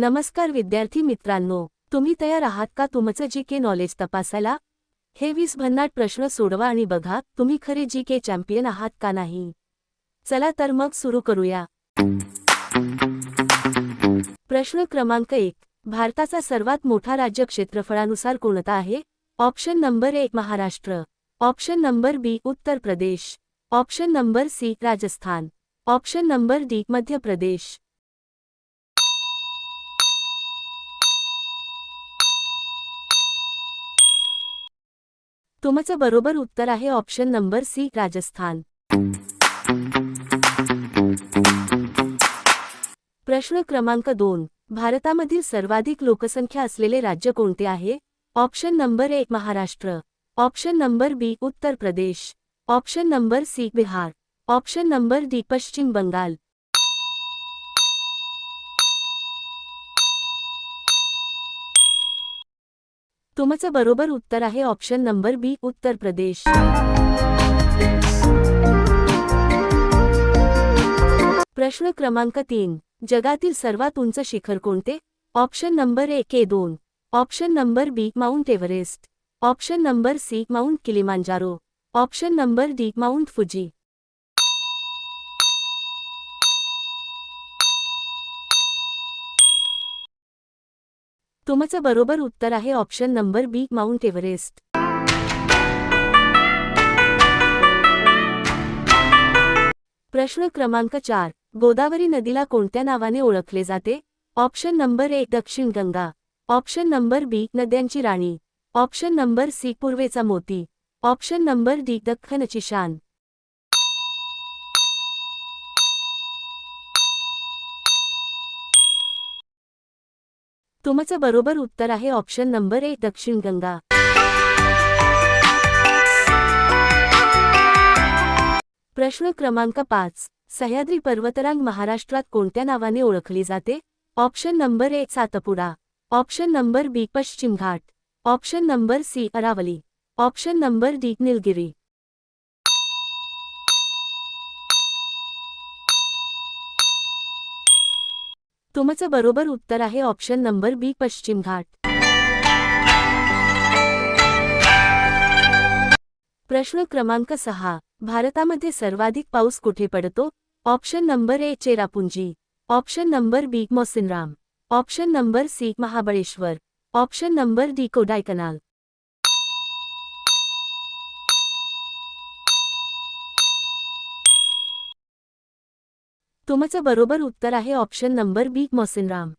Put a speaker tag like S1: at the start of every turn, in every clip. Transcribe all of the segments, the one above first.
S1: नमस्कार विद्यार्थी मित्रांनो तुम्ही तयार आहात का तुमचं जी के नॉलेज तपासायला? हे वीस भन्नाट प्रश्न सोडवा आणि बघा तुम्ही खरे जी के चॅम्पियन आहात का नाही? चला तर मग सुरू करूया. प्रश्न क्रमांक एक भारताचा सर्वात मोठा राज्य क्षेत्रफळानुसार कोणता आहे? ऑप्शन नंबर एक Maharashtra. Option number B Uttar Pradesh. Option number C Rajasthan. Option number D Madhya Pradesh. तुमचं बरोबर उत्तर आहे ऑप्शन नंबर सी राजस्थान. प्रश्न क्रमांक दोन. भारतामधील सर्वाधिक लोकसंख्या असलेले राज्य कोणते आहे? ऑप्शन नंबर एक Maharashtra. Option number B Uttar Pradesh. Option number C Bihar. Option number D Paschim Bengal. तुमचं बरोबर उत्तर आहे ऑप्शन नंबर बी उत्तर प्रदेश. प्रश्न क्रमांक तीन. जगातील सर्वात उंच शिखर कोणते? ऑप्शन नंबर ए के दोन. Option number B mount Everest. Option number C mount Kilimanjaro. Option number D mount Fuji. तुमचं बरोबर उत्तर आहे option number B mount Everest. प्रश्न क्रमांक चार गोदावरी नदीला कोणत्या नावाने ओळखले जाते? ऑप्शन नंबर एक Dakshin Ganga. Option number B नद्यांची राणी. ऑप्शन नंबर सी पूर्वेचा मोती. ऑप्शन नंबर डी दख्खनची शान. तुमचं बरोबर उत्तर आहे ऑप्शन नंबर एक दक्षिण गंगा. प्रश्न क्रमांक पाच. सह्याद्री पर्वतरांग महाराष्ट्रात कोणत्या नावाने ओळखली जाते? ऑप्शन नंबर एक Satpura. Option number B Paschim Ghat. Option number C Aravalli. Option number D Nilgiri. तुमचं बरोबर उत्तर आहे ऑप्शन नंबर बी पश्चिम घाट. प्रश्न क्रमांक सहा. भारतामध्ये सर्वाधिक पाऊस कुठे पडतो? Option number A Cherrapunji. Option number B Mawsynram. Option number C Mahabaleshwar. Option number D Kodaikanal. तुमचं बरोबर उत्तर आहे ऑप्शन नंबर बी मोसिनराम.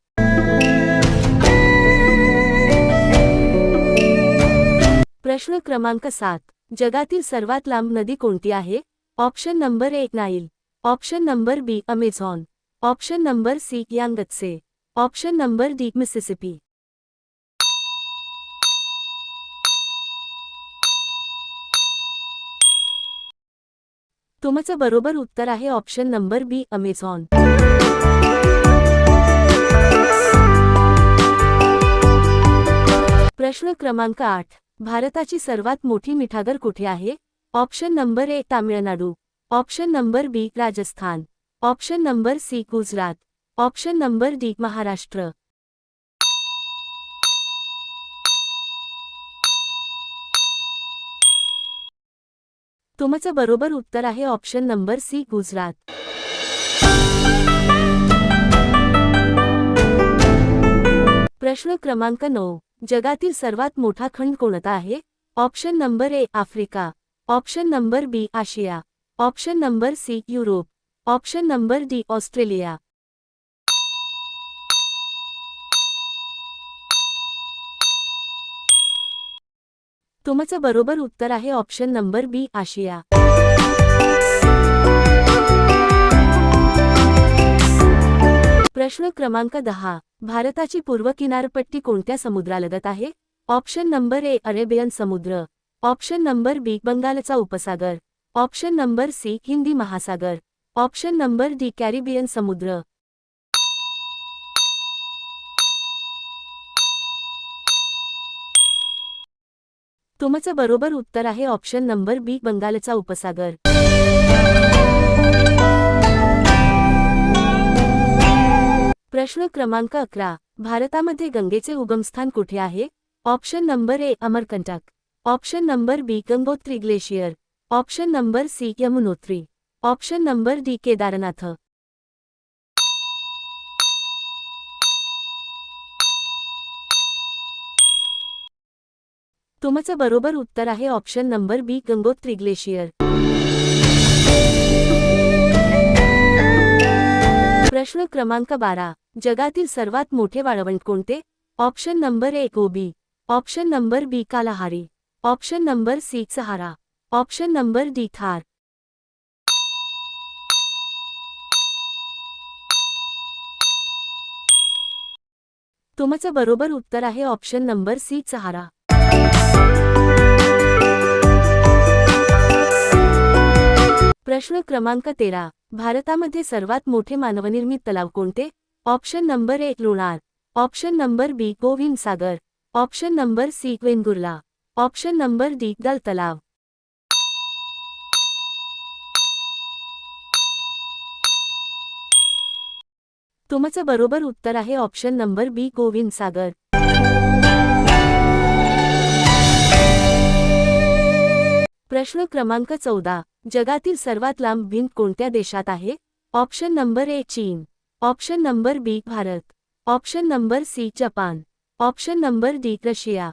S1: प्रश्न क्रमांक सात. जगातील सर्वात लांब नदी कोणती आहे? ऑप्शन नंबर एक Nile. Option number B Amazon. Option number C Yangtze. Option number D Mississippi. तुमचं बरोबर उत्तर आहे ऑप्शन नंबर बी अमेझॉन. प्रश्न क्रमांक आठ. भारताची सर्वात मोठी मिठागर कुठे आहे? Option number A Tamil Nadu. Option number B Rajasthan. Option number C Gujarat. Option number D Maharashtra. तुमचं बरोबर उत्तर आहे ऑप्शन नंबर सी गुजरात. प्रश्न क्रमांक नऊ. जगातील सर्वात मोठा खंड कोणता आहे? Option number A Africa. Option number B Asia. Option number C Europe. Option number D Australia. तुमचं बरोबर उत्तर आहे ऑप्शन नंबर बी आशिया. प्रश्न क्रमांक दहा. भारताची पूर्व किनारपट्टी कोणत्या समुद्रालगत आहे? ऑप्शन नंबर ए अरेबियन समुद्र. ऑप्शन नंबर बी बंगालचा उपसागर. ऑप्शन नंबर सी हिंदी महासागर. ऑप्शन नंबर डी कॅरिबियन समुद्र. तुमचं बरोबर उत्तर आहे ऑप्शन नंबर बी बंगालचा उपसागर. प्रश्न क्रमांक अकरा भारतामध्ये गंगेचे उगमस्थान कुठे आहे? Option number A Amarkantak. Option number B Gangotri glacier. Option number C Yamunotri. Option number D Kedarnath. तुमचं बरोबर उत्तर आहे option number B Gangotri glacier. प्रश्न क्रमांक बारा जगातील सर्वात मोठे वाळवंट कोणते? Option number A Gobi option number B Kalahari. Option number C Sahara option number D Thar. तुमचं बरोबर उत्तर आहे ऑप्शन नंबर सी सहारा प्रश्न क्रमांक तेरा. भारतामध्ये सर्वात मोठे मानवनिर्मित तलाव कोणते? ऑप्शन नंबर एक Lonar. Option number B Govind Sagar. Option number C Vengurla. Option number D Dal तलाव. तुमचं बरोबर उत्तर आहे ऑप्शन नंबर बी गोविंद सागर. प्रश्न क्रमांक चौदा. जगातील सर्वात लांब भिंत कोणत्या देशात आहे? ऑप्शन नंबर ए चीन. Option number B Bharat. Option number C Japan. Option number D Russia.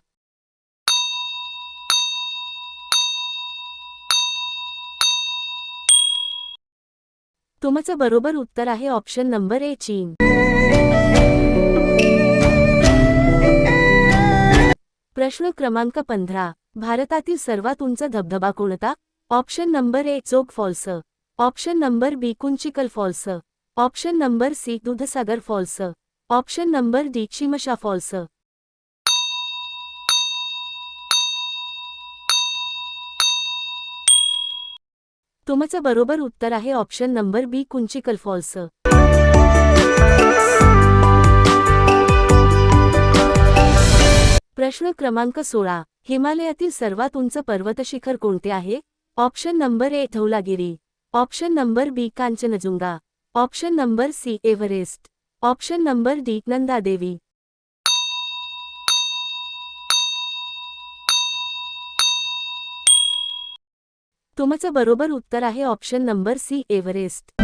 S1: तुमचं बरोबर उत्तर आहे ऑप्शन नंबर ए चीन. प्रश्न क्रमांक पंधरा. भारतातील सर्वात उंच धबधबा कोणता? Option number A Jog falls. Option number B Kunchikal falls. Option number C Dudhsagar falls. Option number D Chimsha falls. तुमचं बरोबर उत्तर आहे option number B Kunchikal falls. प्रश्न क्रमांक सोळा. हिमालयातील सर्वात उंच पर्वतशिखर कोणते आहे? Option number A Dhaulagiri. Option number B Kanchenjunga. Option number C Everest. Option number D Nanda Devi. तुमचं बरोबर उत्तर आहे ऑप्शन नंबर सी एव्हरेस्ट.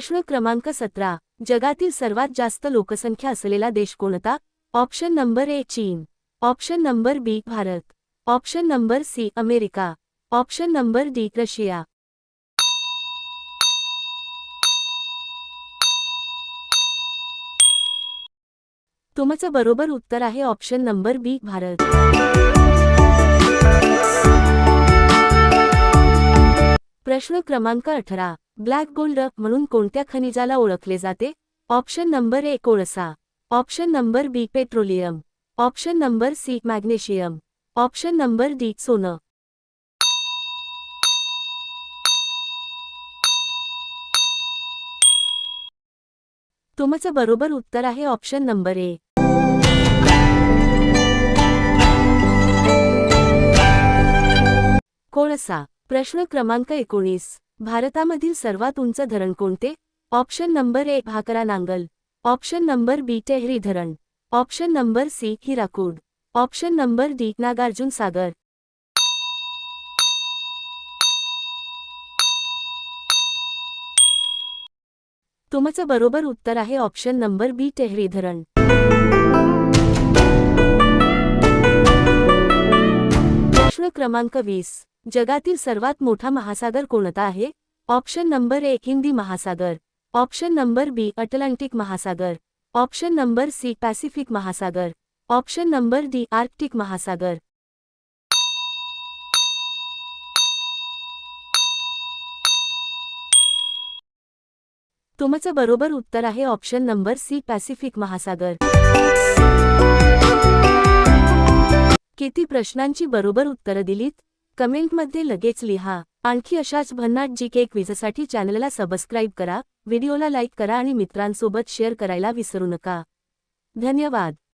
S1: प्रश्न क्रमांक सतरा जगातील सर्वात जास्त लोकसंख्या असलेला देश कोणता? ऑप्शन नंबर ए चीन. Option number B Bharat. Option number C America. Option number D Russia. तुमचं बरोबर उत्तर आहे ऑप्शन नंबर बी भारत. प्रश्न क्रमांक अठरा. ब्लॅक गोल्ड म्हणून कोणत्या खनिजाला ओळखले जाते? ऑप्शन नंबर ए कोळसा option number B petroleum. Option number C magnesium. Option number D सोनं. तुमचं बरोबर उत्तर आहे ऑप्शन नंबर ए. कोळसा. प्रश्न क्रमांक एकोणीस. भारतामधील सर्वात उंच धरण कोणते? Option number A Bhakra Nangal. Option number B Tehri धरण. Option number C Hirakud option number D Nagarjun Sagar. तुमचं बरोबर उत्तर आहे ऑप्शन नंबर बी टेहरी धरण. प्रश्न क्रमांक वीस. जगातील सर्वात मोठा महासागर कोणता आहे? ऑप्शन नंबर एक हिंदी महासागर. ऑप्शन नंबर बी अटलांटिक महासागर. ऑप्शन नंबर सी पॅसिफिक महासागर. ऑप्शन नंबर डी आर्क्टिक महासागर. तुमचं बरोबर उत्तर आहे ऑप्शन नंबर सी पॅसिफिक महासागर. किती प्रश्नांची बरोबर उत्तरं दिलीत? कमेंटमध्ये लगेच लिहा. आणखी अशाच भन्नाट जी के विजेसाठी चॅनलला सबस्क्राईब करा व्हिडिओला लाईक करा आणि मित्रांसोबत शेअर करायला विसरू नका. धन्यवाद.